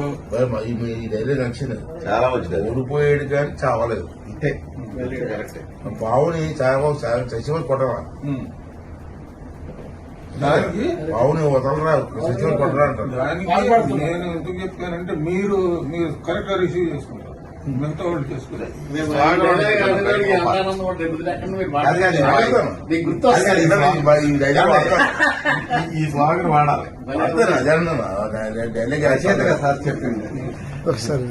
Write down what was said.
మరి మా- ఈ మీ ధైర్యం నచ్చింది చాలా మంచిది. ఓడిపోయాడు కానీ చావలేదు. ఇంతే. కరెక్టే పావుని చావ చచ్చిపోయి కొట్టరా? దానికి పావుని వదలరా? చచ్చిపోయి కొట్టరా అంటారు. దానికి నేను ఎందుకు చెప్పానంటే మీరు మీరు కరెక్ట్గా రిసీవ్ చేసుకుంటారు. మిగతా వాళ్ళు వస్తుంది. ఈ- స్లోగన్ వాడాలి డైలాగ్ సార్ చెప్పింది ఒకసారి